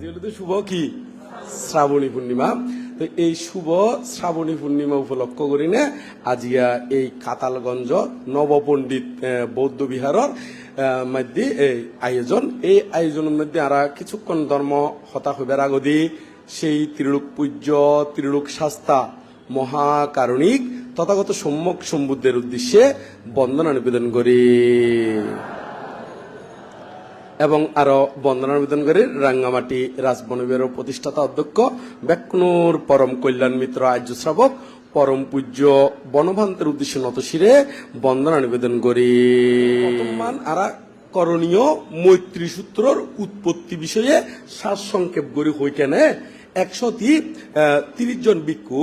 আজ হলো তো শুভ কি? শ্রাবণী পূর্ণিমা তো এই শুভ শ্রাবণী পূর্ণিমা উপলক্ষ করি না আজিয়া এই কাতালগঞ্জ নবপণ্ডিত বৌদ্ধ বিহারর মধ্যে এই আয়োজন। এই আয়োজনের মধ্যে আরা কিছুক্ষণ ধর্ম হতা হইবার আগদি সেই ত্রিলোক পূজ্য ত্রিলোক শাস্তা মহাকারণিক তথাগত সম্যক সম্বুদ্ধের উদ্দেশ্যে বন্দনা নিবেদন করি এবং আরও বন্দনা নিবেদন করে, রাঙ্গামাটি রাজবনবিহার প্রতিষ্ঠাতা অধ্যক্ষ বেকনুর পরম কল্যাণ মিত্র আর্য শ্রাবক, পরম পূজ্য বনভান্তের উদ্দেশ্যে নতশিরে বন্দনা নিবেদন করি। আরা করণীয় মৈত্রী সূত্রর উৎপত্তি বিষয়ে সার সংক্ষেপ গড়ি হই কেনে একশোটি তিরিশ জন ভিক্ষু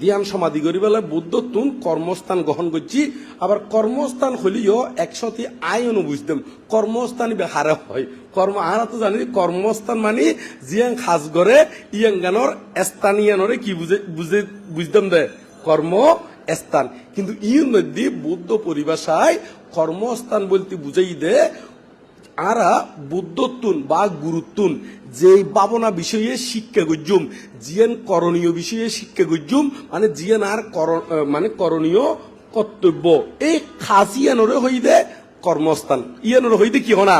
ধ্যান সমাধি করি বেলা বুদ্ধ তুন কর্মস্থান গ্রহণ করছি। আবার কর্মস্থান হলিও একশোটি আইন বুঝতাম কর্মস্থান হারে হয়। কর্ম আরা তো জানি, কর্মস্থান মানে জিয়াং খাস করে ইয়াং গানর স্থানীয়রে কি বুঝে বুঝে, বুঝতাম দে? কর্ম স্থান। কিন্তু মধ্যে বৌদ্ধ পরিভাষায় কর্মস্থান বলতে বুঝাই দে আরা বুদ্ধত্তুন বা গুরুত্তুন। যে বাবনা বিষয়ে শিক্ষা গজ্জুম, জিয়ান করণীয় বিষয়ে শিক্ষা গজ্জুম মানে জিয়ান আর মানে করণীয় কর্তব্য। এই খাসিয়ানরে হইদে কর্মস্থান। ইয়ানরে হইদে কি হনা?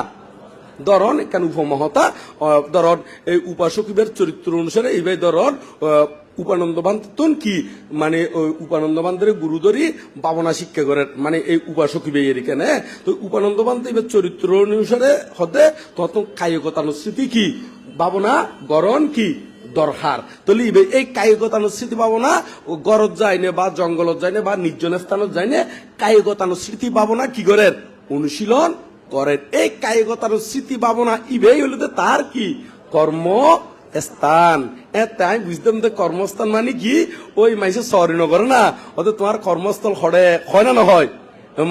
ধরন এখানে উপমহতা ধরন এই উপাসকিবের চরিত্র অনুসারে এইভাবে ধরন উপানন্দ বান্তন কি মানে ওই উপানন্দ বান্ধের গুরুদরি বাবনা শিক্ষা করে মানে এই উপাসকীবে এর কেনে তো উপানন্দ বান্ত এবার চরিত্র অনুসারে হতে তত কায়কতানুস্মৃতি কি? বাবনা, গরণ কি? দরকার তাহলে এই কায়গতানুস্মৃতি পাবো না ও গরত যায় না বা জঙ্গলত যায় না বা নির্জন স্থানত যায় না কায়গতানুস্মৃতি পাবো না কি করে অনুশীলন করেন। এই কায়গতার স্মৃতি ভাবনা ইবেই হলো তার কি? কর্ম স্থান। তাই বুঝতাম যে কর্মস্থান মানে কি? ওই মাইসে সরি নগর না? ওদের তোমার কর্মস্থল হরে হয় না নহয়?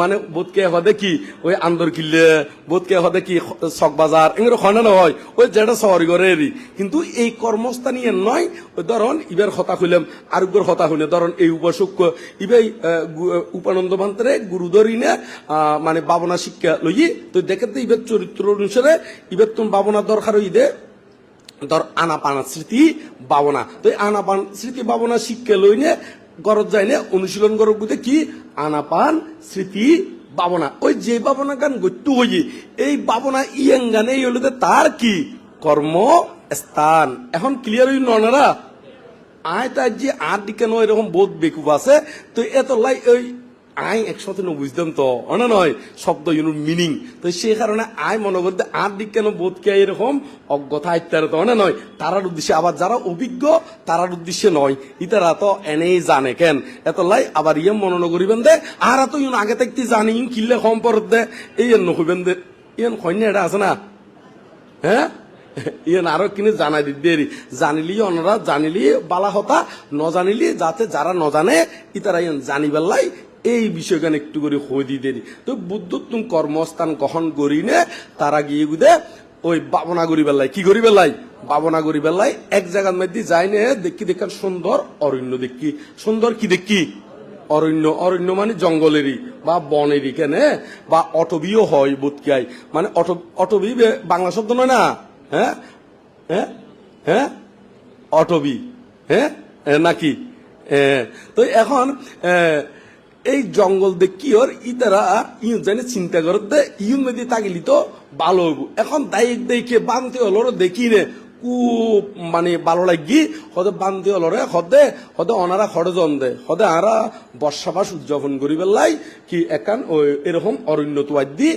মানে বোধকে হদে কি? ওই আন্দর কিল্লে বোধকে হদে কি? চক বাজার এগুলো হয় না নহয়? ওই যেটা শহর করে কিন্তু এই কর্মস্থানই এর নয়, ওই ধরন ইবার হতা হইলাম আরোগ্যর হতা হইলে ধরন এই উপাসক ইবে উপানন্দ ভান্তরে গুরুদরি না মানে বাবনা শিক্ষা লই তো দেখে তো ইবার চরিত্র অনুসারে, ইবার তুমি বাবনা দরকার হইদে। ধর আনাপান স্মৃতি ভাবনা। তো আনাপান স্মৃতি ভাবনা শিক্ষা লইনে গরজ যায় না, অনুশীলন করব বুঝে কি? আনাপান স্মৃতি ভাবনা। ওই যে ভাবনা গান গত্যু হই এই ভাবনা ইয়েং গানে এই তার কি? কর্ম স্থান এখন ক্লিয়ার হই ননারা? আয় তার যে আর দিকে নয় এরকম বোধ বেকুব আছে। তো এত লাই ওই আই একসাথে বুঝতাম তো। অনা নয়, শব্দ ইউনো মিনিং তো সেই কারণে আয় মনে করতে আর দিক কেন বোধ কে এরকম? অজ্ঞতা ইত্যাদি তো। অনা নয়, তারার উদ্দেশ্যে আবার যারা অভিজ্ঞ, তারার উদ্দেশ্যে নয়। ইতারা তো এনেই জানে কেন? এত লাই আবার ইয়ে মনে করিবেন দে আর তো ইউন আগে থাকতে জানি, ইউন কিনলে কম পর দে। এই জন্য হইবেন দে। ইয়ান কন্যা এটা আছে না? হ্যাঁ? ইয়ে আরও কিনে জানাই দিতে জানিলি অনরা, জানিলি বালা হতা ন জানিলি যাতে যারা ন জানে, ইতারা ইয়ন জানি বেলাই এই বিষয়খান একটু করে হই দি দেরি তো বুদ্ধ তুমি কর্মস্থান গ্রহণ করি নে তারা গিয়ে গুদে ওই বাবনা করি বেলাই কি করি বেলাই বাবনা বেলাই এক জায়গার মধ্যে যাই নে দেখি দেখান সুন্দর অরণ্য দেখি। সুন্দর কি দেখি? অরণ্য অরণ্য মানে জঙ্গলেরই বা বনেরই কেনে, বা অটবিও হয় বোধকিয়াই মানে অটো, অটবি বাংলা শব্দ নয় না? হ্যাঁ? হ্যাঁ? হ্যাঁ? অটবি। হ্যাঁ? নাকি? তো এখন এই জঙ্গল দে কি ওর ইতারা ইউ জানে চিন্তা করতে ইউ মেদি তাগিলি তো ভালো হইব। এখন দায়িক দেখে বানতে হলো দেখি রে, খুব মানে ভালো লাগি হতে বান্ধি অলরে হদে হতে অনারা খরজন জন দে হতে আরা বর্ষাবাস উদযাপন করি লাই, কি একান ওই এরকম অরণ্য তোয়ার দি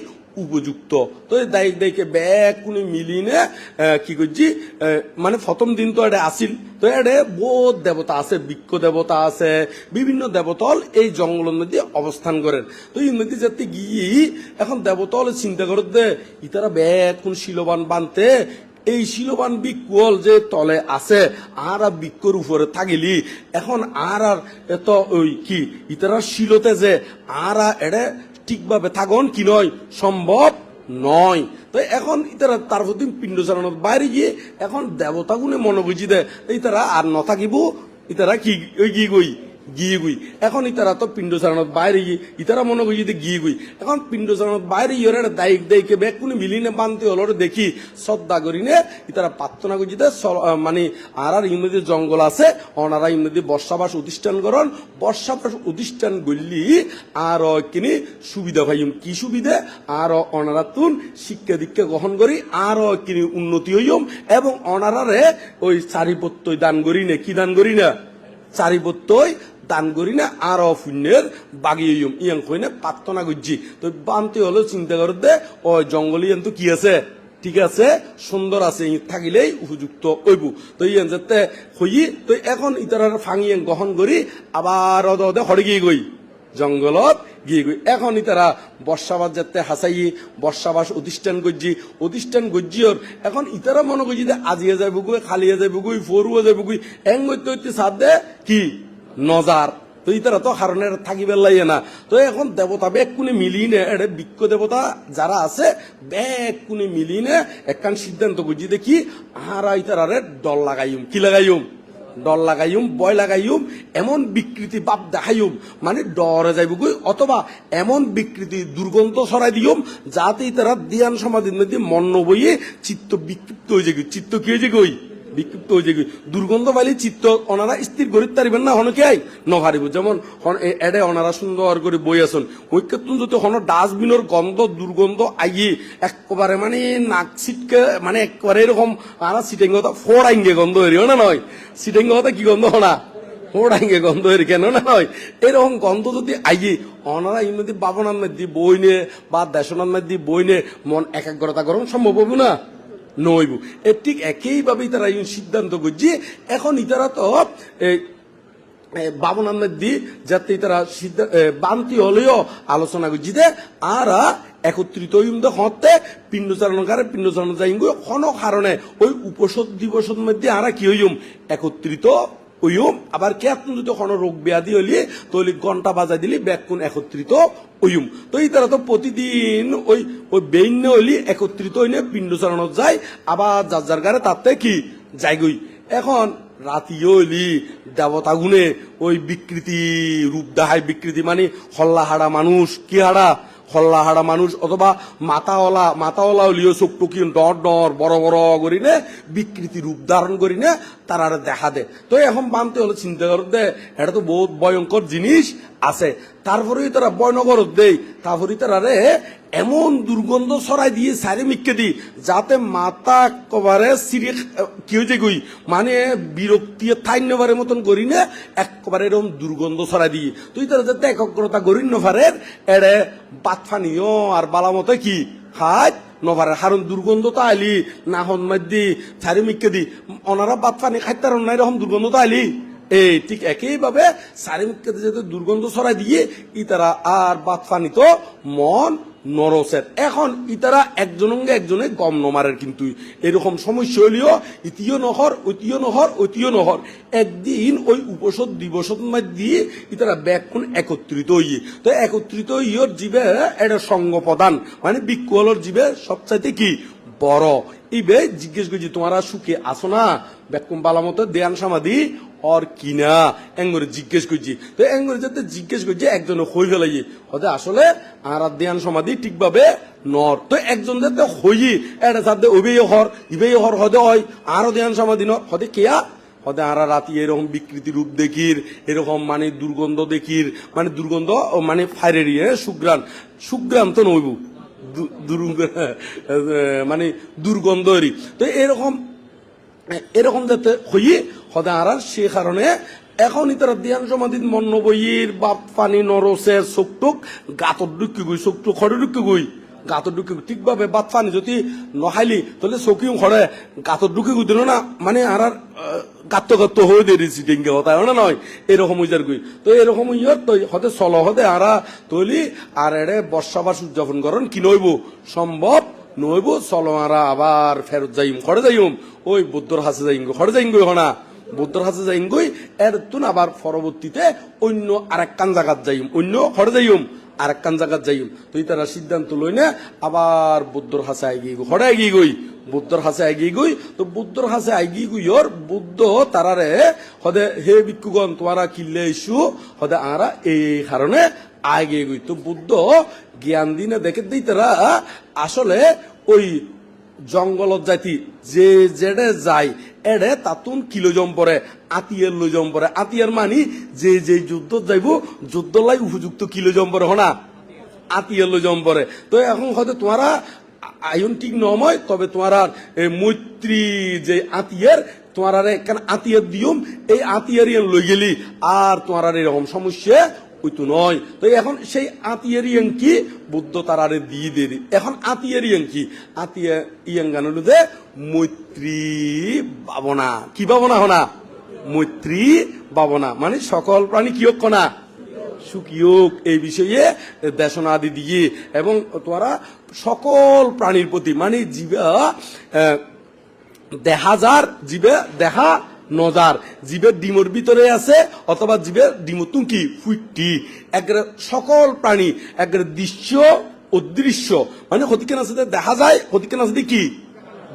উপযুক্ত। তো দায়িক দায়িকে ব্যাগ কোনে মিলিনে কি করছি মানে প্রথম দিন তো এটা আসিল। তো এটা বহুত দেবতা আছে, বৃক্ষ দেবতা আছে, বিভিন্ন দেবতল এই জঙ্গলের মধ্যে অবস্থান করেন। তো এই মধ্যে যাতে গিয়ে এখন দেবতল চিন্তা করতে ইতারা ব্যাগ কোন শিলবান বানতে, এই শিলবান বিকুল যে তলে আছে, আর আর বৃক্ষর উপরে থাকিলি, এখন আর আর এত ওই কি, ইতারা শিলতে যে, আর আর এড়ে ঠিকভাবে থাকন কি নয়, সম্ভব নয়। তো এখন ইতারা তার প্রতি পিণ্ড চালানোর বাইরে গিয়ে এখন দেবতা গুনে মনে বুঝি দে ইতারা আর ন থাকিব ইতারা কি কি কই? গিয়ে গুই। এখন ইতারা তো পিণ্ড চারণত বাইরে গিয়ে, ইতারা মনে করি যে গিয়ে গুই। এখন পিণ্ড চারণত বাইরে ইয়ে দায়িক দায়িকে বেগ কোনো মিলিনে বানতে হলো দেখি শ্রদ্ধা করি নে ইতারা প্রার্থনা করি যে মানে আর আর ইমদি জঙ্গল আছে, অনারা ইমদি বর্ষাবাস প্রতিষ্ঠান করন। বর্ষাবাস প্রতিষ্ঠান গল্লি আর কিনি সুবিধা পাইম। কি সুবিধা? আর অনারা তুন শিক্ষা দীক্ষা গ্রহণ করি, আর কিনি উন্নতি হইম এবং অনারারে ওই চারিপত্তই দান করি না কি দান করি না চারিপত্তই দান করি না, আর পুণ্যের বাগিয়ে ইয়াং কই না, প্রার্থনা করছি। তো বানতে হলো চিন্তা করে দে, ও জঙ্গলি তো কি আছে? ঠিক আছে, সুন্দর আছে ই থাকিলেই উপযুক্ত কইব তো ইয়ান যাতে হই, তো এখন ইতারার ফাঙিয়ে গ্রহণ করি, আবার অদ অদে হরে গিয়ে গই। জঙ্গলত গিয়ে গই। এখন ইতারা বর্ষাবাস যাতে হাসাই, বর্ষাবাস অধিষ্ঠান করছি, অধিষ্ঠান গজ্জিওর এখন ইতারা মনে করছি যে আজিয়ে যাইব গুই খালিয়ে যাইব গুই ফরুয়ে যাইব গুই। এং সাথ দে কি? নজার। তো ইতারা তো কারণে থাকিবে লাগে না। তো এখন দেবতা বেগ কোনে মিলি নে এটা বিজ্ঞ দেবতা যারা আছে বেগ কোনে মিলি নে একখান সিদ্ধান্ত করছি দেখি, আহারা ইতারারে দল লাগাইম। কি লাগাইম? ডর লাগাইম, বয় লাগাইম, এমন বিকৃতি বাপ দেখাইম। মানে ডরে যাইব গই অথবা এমন বিকৃতি দুর্গন্ধ ছড়াই দিম যাতে তারা দিয়ান সমাধির মধ্যে মন বইয়ে চিত্ত বিক্ষিপ্ত হয়ে যায় চিত্ত কি হয়ে গই বিক্ষিপ্ত হয়ে যায় দুর্গন্ধ পাইলে চিত্ত অনারা স্থির করিতে পারিবেন না, হনকে আই? নহারিব যেমন এডে অনারা সুন্দর করে বই আসুন ঐক্যতুন যদি হন ডাস্টবিনের গন্ধ, দুর্গন্ধ আইয়ে একবারে মানে নাক ছিটকে মানে একবারে এরকম আনা সিটেঙ্গ ফোড়াইঙ্গে গন্ধ হইরিও না নয়? সিটেঙ্গ হতে কি গন্ধ হনা? ফোড়াইঙ্গে গন্ধ হইরি কেন না নয়? এরকম গন্ধ যদি আইয়ে অনারা ইমদি বাবনার মধ্যে বই নে বা দেশনার মধ্যে বই নে মন একাগ্রতা গরম সম্ভব হবে না? নইব। এ ঠিক একইভাবেই তারা এই সিদ্ধান্ত করছে। এখন ইতারা তো বাবন আহমেদ দি যাতে তারা বান্তি হলেও আলোচনা করছি যে আর একত্রিত হতে পিণ্ডচারণকারে পিণ্ডচারণ যাই কোনো কারণে ওই উপসদ দিবসের মধ্যে আর কি হইম? একত্রিত হইম আবার কে আপনি যদি কোনো রোগ ব্যাধি হলি, তাহলে ঘণ্টা বাজাই দিলি ব্যাকুন একত্রিত হইম তো এই তারা তো প্রতিদিন ওই ওই বেইন্য হইলি একত্রিত হইনে পিণ্ডচারণত যায়। আবার যার যার গারে তাতে কি? যাইগই এখন রাতি হইলি দেবতা গুনে ওই বিকৃতি, রূপ দেখায় বিকৃতি মানে হল্লা হাড়া মানুষ, কি হাড়া? হল্লা হাড়া মানুষ অথবা মাতাওয়ালা মাতাওয়ালাও লিও চোখ টুকি ডর ডর বড় বড় করি নে বিকৃতি রূপ ধারণ করি নে তারা দেখা দে। তো এখন বানতে হলে চিন্তা কর দে, এটা তো বহুত ভয়ঙ্কর জিনিস আছে। তারপরেই তারা বয়নগর দেই। তারপরে তারা রে এমন দুর্গন্ধ ছড়াই দিয়ে সারি মিক্কে দি যাতে মাথা একেবারে সিরিয়ে কি হয়েছে গই মানে বিরক্তি থাইন্যবারের মতন করি না, একেবারে এরকম দুর্গন্ধ ছড়াই দিয়ে তুই তারা যাতে একাগ্রতা করি নফারের এড়ে বাত ফানিও আর বালা মতো কি? খায় নভারের হারণ দুর্গন্ধ তো আইলি, না হন মাদ্দি সারি মিক্কে দি ওনারা বাত ফানি খাইতার না এরকম দুর্গন্ধ তো আইলি। এই ঠিক একইভাবে সারিমুখকে যেহেতু দুর্গন্ধ ছড়াই দিয়ে ইতারা আর বাত ফানি তো মন নরসের। এখন ইতারা একজনঙ্গে একজনে গম নমারের কিন্তু এরকম সমস্যা হইলেও ইতিও নহর ঐতিও নহর ঐতিও নহর। একদিন ওই উপসদ দিবসত দিয়ে ইতারা ব্যাকুন একত্রিত হইয়ে। তো একত্রিত হইয়র জীবে এটা সঙ্গ প্রদান মানে বিক্ষুহলর জীবে সবচাইতে কি? বড়। ইবে জিজ্ঞেস করছি তোমারা সুখে আসো না? বেকুম বালামতো দেয়ান সমাধি অর কিনা? এঙ্গরে জিজ্ঞেস করছি। তো এঙ্গরে যাতে জিজ্ঞেস করছি একজনে হই ফেলাই হতে আসলে আর দেয়ান সমাধি ঠিকভাবে নর। তো একজন যাতে হই, এটা সাথে ওবেই হর ইবেই হর হদে হয় আরও দেয়ান সমাধি নর। হদে কেয়া? হতে আরা রাতি এরকম বিকৃতি রূপ দেখির, এরকম মানে দুর্গন্ধ দেখির মানে দুর্গন্ধ মানে ফাইরেরি হ্যাঁ সুগ্রান সুগ্রাম তো নইব। মানে দুর্গন্ধরি তো এরকম এরকম যাতে হইয়ে হদা আর সে কারণে এখন ইতারা দিয়ান সমাধিত মন্ন বইয়ের বাপ পানি নরসে চোখটুক গাতর ডুকি গই চোখটুক খড়ে ডুকি গই। গাতর ডুকি গই ঠিকভাবে বাপ পানি যদি নহাইলি, তাহলে চকিও খড়ে গাতর ডুকি গই দিল না মানে আর আর গাত্ত গাত্ত হয়ে দিয়েছি ডেঙ্গে হতা না নয়? এরকম উজার গই। তো এরকম ইয়র তো হতে চল হতে আরা, তৈলি আর এড়ে বর্ষাবাস উদযাপন করেন, কি নইব? সম্ভব নইব চলমারা আবার ফেরত যাইম খড়ে যাইম। ওই বুদ্ধর হাসে যাইম খড়ে যাইম গই হনা বুদ্ধর হাসে যাইম গই, এর তুন আবার পরবর্তীতে অন্য আরেকখান জায়গাত যাইম, অন্য খড়ে যাইম আরেকখান জায়গাত যাইম। তুই তারা সিদ্ধান্ত লই না, আবার বুদ্ধর হাসে আই গই, খড়ে আই গই, বুদ্ধর হাসে এগিয়ে গই। তো বুদ্ধর হাসে এগিয়ে গুইয়র বুদ্ধ তারারে, হদে হে ভিক্ষুগণ তোমারা কিল্লে ইস্যু হদে আরা এই কারণে আগে গই। তো বুদ্ধ জ্ঞান দিনে দেখে দিই তারা, আসলে ওই জঙ্গলত যাইতি, যে যেডে যায়, এডে তাতুন কিলোজম পরে, আতিয়ার লজম পরে। আতিয়ার মানি যে যে যুদ্ধ যাইব, যুদ্ধ লাই উপযুক্ত কিলোজম পরে হনা। আতিয়ার লজম পরে। তো এখন হয়তো তোমারা আয়ন ঠিক নময় তবে তোমার মৈত্রী যে আতিয়ার তোমার আর একখান আতিয়ার দিয়ম, এই আতিয়ার ইয়ান লই গেলি। আর তোমার এরকম সমস্যা ওইতো নয়। তো এখন সেই আতিয়ার ইয়াং কি? বুদ্ধ তারারে দিয়ে দিয়ে। এখন আতিয়ার ইয়াং কি আতিয়া দে মৈত্রী ভাবনা। কি ভাবনা হনা? মৈত্রী ভাবনা। মানে সকল প্রাণী কি হোক না সুখিয়োগ এই বিষয়ে দেশনা আদি দিয়ে এবং তোরা সকল প্রাণীর প্রতি মানে জীবা যার জীবে দেখা নজার। জীবের ডিমর ভিতরে আছে অথবা জীবের ডিমতুন কি ফুইটি একবারে সকল প্রাণী একবারে দৃশ্য অদৃশ্য মানে হতিকে না সাথে দেখা যায় হতিকে না সাথে কি?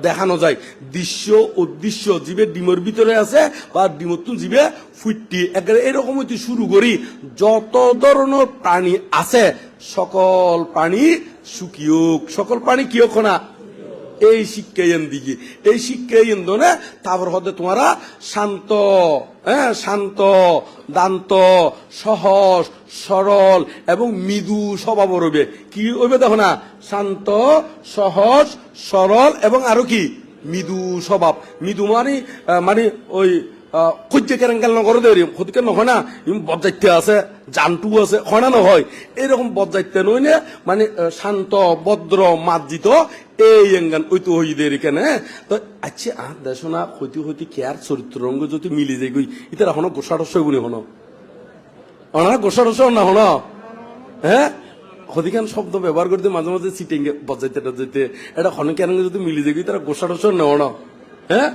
দেখানো যায়। দৃশ্য অদৃশ্য জীবের ডিমের ভিতরে আছে বা ডিমতুন জীবে ফুইটি একবারে এরকম হইতে শুরু করি, যত ধরনের প্রাণী আছে, সকল প্রাণী সুখিয়োগ সকল প্রাণী কিয়ক না এই শিক্ষায়ন দিকে এই শিক্ষায়ন দোনে তারপর হতে তোমারা শান্ত হ্যাঁ শান্ত, দান্ত, সহজ, সরল এবং মৃদু স্বভাব রবে কি হইবে দেখো না? শান্ত, সহজ, সরল এবং আরও কি? মৃদু স্বভাব। মৃদু মানে মানে ওই সহ্য কেরেঙ্কাল নগর দেরি ক্ষতিকে নহয় না। আছে, জানটু আছে, হয় না নহয়? এরকম বদযাইতে নই না মানে শান্ত, ভদ্র, মার্জিত, এই এঙ্গান ওইতো হই দেরি কেন। তো আচ্ছা আর দেশো না হইতে হইতে কেয়ার চরিত্র রঙ্গ যদি মিলি যাই গই এটা এখনও গোসা রস হইবনি হনো। অনা গোসা রস না হনো? হ্যাঁ? ক্ষতিকান শব্দ ব্যবহার করতে মাঝে মাঝে সিটিং বজাইতে যেতে এটা হনকেন যদি মিলি যাই তারা গোসা রস নেওয়া না হ্যাঁ?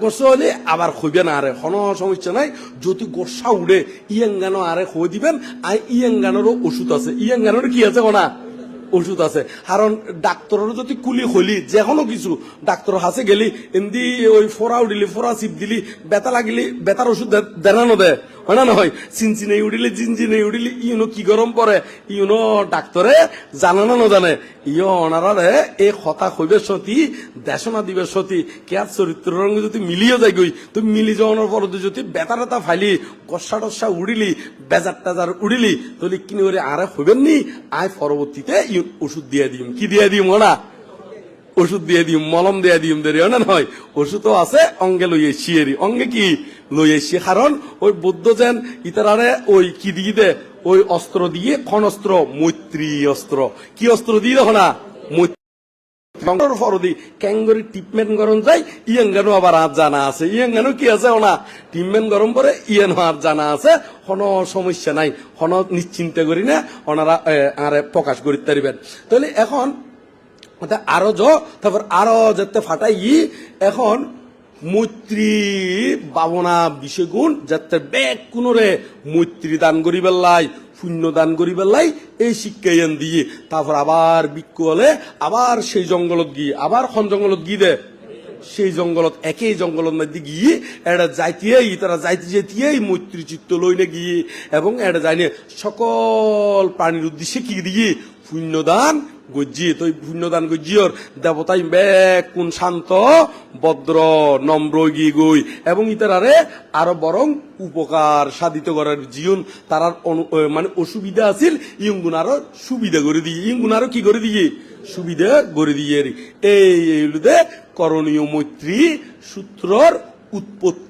গোসা হলে আবার খুঁজবে না আরে। কোনো সমস্যা নাই। যদি গোসা উড়ে, ইয়াঙ্গানো আরে খুঁজ দিবেন। আর ইয়াঙ্গানোরও ওষুধ আছে। ইয়াঙ্গানোর কি আছে কোনা? ওষুধ আছে। কারণ ডাক্তরের যদি কুলি হলি যে কোনো কিছু, ডাক্তর হাসে গেলি, এমনি ওই ফোরা উড়িলি ফোরা চিপ দিলি বেতা লাগিলি বেতার ওষুধ দেনানো দেয় না নহয়? চিনচিনে উঠিলি চিনচিনে উঠিলি ইউনো কি গরম পরে ইউনো ডাক্তরে জানে না নজানে? ইয় অনারারে এই কথা কইবে সতী, দেশনা দিবে সতী কেয়ার চরিত্র রঙ যদি মিলিয়ে যায় গই তুমি মিলি যাওয়ানোর পর যদি বেতা টেতা ফাইলি কষা টসা উড়িলি বেজার টেজার উড়িলি তাহলে কিনে ওরে আরে হইবেন নি আয় পরবর্তীতে ওষুধ দিয়ে দিম। কি দিয়ে দিম ওনা ওষুধ দিয়ে দিম, মলম দিয়ে দিম দেরি না নয় ওষুধও আছে, অঙ্গে লই এসি এরি অঙ্গে কি? লই এসি কারণ ওই বুদ্ধ যেন ইতারারে ওই কি দিয়ে দে? ওই অস্ত্র দিয়ে, ক্ষণস্ত্র, মৈত্রী অস্ত্র। কি অস্ত্র দিয়ে দেখো না? জানা আছে। কি আছে জানা আছে। সমস্যা নাই নিশ্চিন্তে করি না, ওনারা প্রকাশ করিতে পারিবেন। তাহলে এখন আরও জ, তারপর আরও যেতে ফাটাই এখন মৈত্রী বাবনা বিষয়গুণ যাতে বেগ কোনরে মৈত্রী দান করি বেল্লাই, শূন্য দান করি বেল্লাই, এই শিক্ষায়ন দিয়ে তারপর আবার বিক্ষু হলে, আবার সেই জঙ্গলত গিয়ে, আবার খন জঙ্গলত গিয়ে দে। সেই জঙ্গলত, একই জঙ্গলত মধ্যে গিয়ে এটা যাইতেই তারা যাইতে যেতেই মৈত্রী চিত্ত লইনে গিয়ে, এবং এটা যাইনে সকল প্রাণীর উদ্দেশ্যে কি দিয়ে পুণ্যদান গজ্জি তো পুণ্যদান গজ্জিয়র দেবতাই কোন শান্ত ভদ্র নম্র গই এবং ইতারারে আরও বরং উপকার সাধিত করার জীবন তারার মানে অসুবিধা আছিল ইয়ঙ্গুন আরও সুবিধা করে দিয়ে ইয়ঙ্গুন আরও কি করে দিয়ে সুবিধা করে দিয়ে এই করণীয় মৈত্রী সূত্রর উৎপত্তি